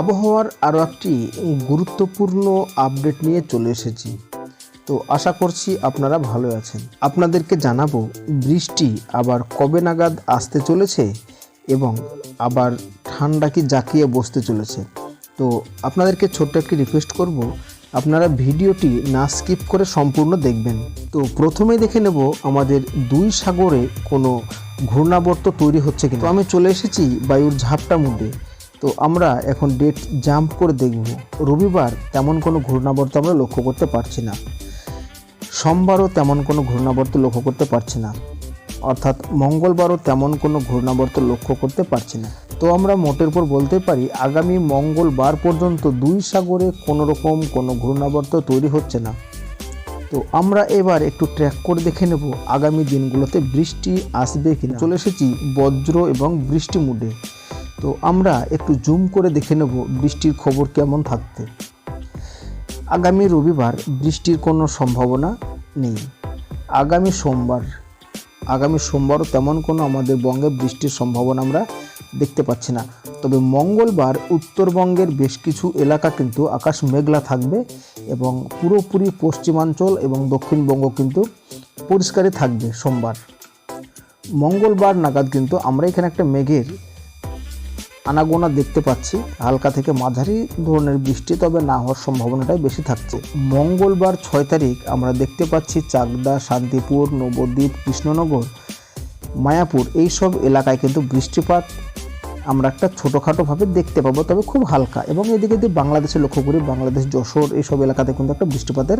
আবহাওয়ার আরও একটি গুরুত্বপূর্ণ আপডেট নিয়ে চলে এসেছি। তো আশা করছি আপনারা ভালো আছেন। আপনাদেরকে জানাব, বৃষ্টি আবার কবে নাগাদ আসতে চলেছে এবং আবার ঠান্ডা কি জাকিয়ে বসতে চলেছে? তো আপনাদেরকে ছোট্ট একটি রিকোয়েস্ট করব, আপনারা ভিডিওটি না স্কিপ করে সম্পূর্ণ দেখবেন। তো প্রথমেই দেখে নেব আমাদের দুই সাগরে কোনো ঘূর্ণাবর্ত তৈরি হচ্ছে কিনা। তো আমি চলে এসেছি বায়ুর ঝাপটা মুডে। তো আমরা এখন ডেট জাম্প করে দেখব। রবিবার তেমন কোনো ঘূর্ণাবর্ত আমরা লক্ষ্য করতে পারছি না। সোমবারও তেমন কোনো ঘূর্ণাবর্ত লক্ষ্য করতে পারছি না। অর্থাৎ মঙ্গলবারও তেমন কোনো ঘূর্ণাবর্ত লক্ষ্য করতে পারছি না। তো আমরা মোটের পর বলতে পারি, আগামী মঙ্গলবার পর্যন্ত দুই সাগরে কোনো রকম কোনো ঘূর্ণাবর্ত তৈরি হচ্ছে না। তো আমরা এবার একটু ট্র্যাক করে দেখে নেব আগামী দিনগুলোতে বৃষ্টি আসবে কিনা। চলে এসেছি বজ্র এবং বৃষ্টি মুডে তো আমরা একটু জুম করে দেখে নেব বৃষ্টির খবর কেমন থাকতে। আগামী রবিবার বৃষ্টির কোনো সম্ভাবনা নেই। আগামী সোমবার, আগামী সোমবারও তেমন কোনো আমাদের বঙ্গে বৃষ্টির সম্ভাবনা আমরা দেখতে পাচ্ছি না। তবে মঙ্গলবার উত্তরবঙ্গের বেশ কিছু এলাকা কিন্তু আকাশ মেঘলা থাকবে এবং পুরোপুরি পশ্চিমাঞ্চল এবং দক্ষিণবঙ্গ কিন্তু পরিষ্কারই থাকবে সোমবার। মঙ্গলবার নাগাদ কিন্তু আমরা এখানে একটা মেঘের আনাগোনা দেখতে পাচ্ছি। হালকা থেকে মাঝারি ধরনের বৃষ্টি, তবে না হওয়ার সম্ভাবনাটাই বেশি থাকছে। মঙ্গলবার ছয় তারিখ আমরা দেখতে পাচ্ছি চাকদা, শান্তিপুর, নবদ্বীপ, কৃষ্ণনগর, মায়াপুর এই সব এলাকায় কিন্তু বৃষ্টিপাত আমরা একটা ছোটোখাটোভাবে দেখতে পাবো, তবে খুব হালকা। এবং এদিকে যদি বাংলাদেশে লক্ষ্য করি, বাংলাদেশ, যশোর এইসব এলাকাতে কিন্তু একটা বৃষ্টিপাতের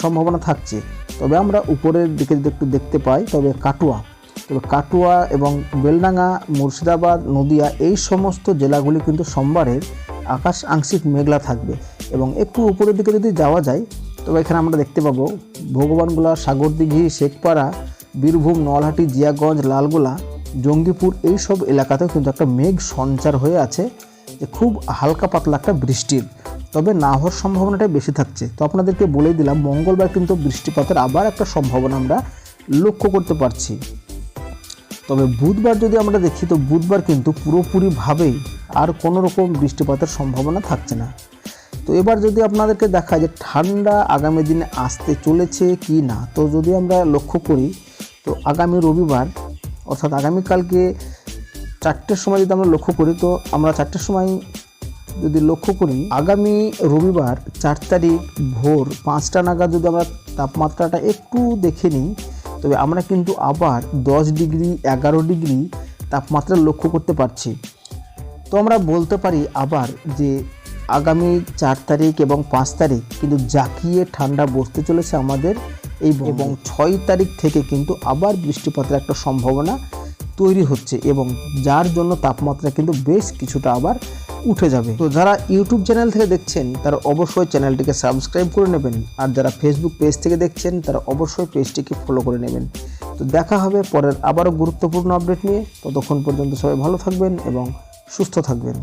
সম্ভাবনা থাকছে। তবে আমরা উপরের দিকে যদি একটু দেখতে পাই, তবে কাটুয়া তবে কাটুয়া এবং বেলডাঙ্গা, মুর্শিদাবাদ, নদিয়া এই সমস্ত জেলাগুলি কিন্তু সোমবারের আকাশ আংশিক মেঘলা থাকবে। এবং একটু উপরের দিকে যদি যাওয়া যায়, তবে এখানে আমরা দেখতে পাবো ভগবানগোলা, সাগরদিঘি, শেখপাড়া, বীরভূম, নলহাটি, জিয়াগঞ্জ, লালগোলা, জঙ্গিপুর এই সব এলাকাতেও কিন্তু একটা মেঘ সঞ্চার হয়ে আছে। যে খুব হালকা পাতলা একটা বৃষ্টির। তবে না হওয়ার সম্ভাবনাটাই বেশি থাকছে। তো আপনাদেরকে বলেই দিলাম, মঙ্গলবার কিন্তু বৃষ্টিপাতের আবার একটা সম্ভাবনা আমরা লক্ষ্য করতে পারছি। তবে বুধবার যদি আমরা দেখি, তো বুধবার কিন্তু পুরোপুরিভাবেই আর কোনো রকম বৃষ্টিপাতের সম্ভাবনা থাকছে না। তো এবার যদি আপনাদেরকে দেখা যে ঠান্ডা আগামী দিনে আসতে চলেছে কি না, তো যদি আমরা লক্ষ্য করি, তো আগামী রবিবার, অর্থাৎ আগামীকালকে চারটের সময় যদি আমরা লক্ষ্য করি, তো আমরা চারটের সময় যদি লক্ষ্য করি, আগামী রবিবার চার তারিখ ভোর পাঁচটা নাগাদ যদি আমরা তাপমাত্রাটা একটু দেখে নিই তবে আমরা কিন্তু আবার দশ ডিগ্রি, এগারো ডিগ্রি তাপমাত্রা লক্ষ্য করতে পারছি। তো আমরা বলতে পারি আবার যে আগামী চার তারিখ এবং পাঁচ তারিখ কিন্তু জাকিয়ে ঠান্ডা বসতে চলেছে আমাদের এই এবং ছয় তারিখ থেকে কিন্তু আবার বৃষ্টিপাতের একটা সম্ভাবনা তৈরি হচ্ছে এবং যার জন্য তাপমাত্রা কিন্তু বেশ কিছুটা আবার উঠে যাবে। তো যারা ইউটিউব চ্যানেল থেকে দেখছেন, তারা অবশ্যই চ্যানেলটিকে সাবস্ক্রাইব করে নেবেন। আর যারা ফেসবুক পেজ থেকে দেখছেন, তারা অবশ্যই পেজটিকে ফলো করে নেবেন। তো দেখা হবে পরের আবারও গুরুত্বপূর্ণ আপডেট নিয়ে। ততক্ষণ পর্যন্ত সবাই ভালো থাকবেন এবং সুস্থ থাকবেন।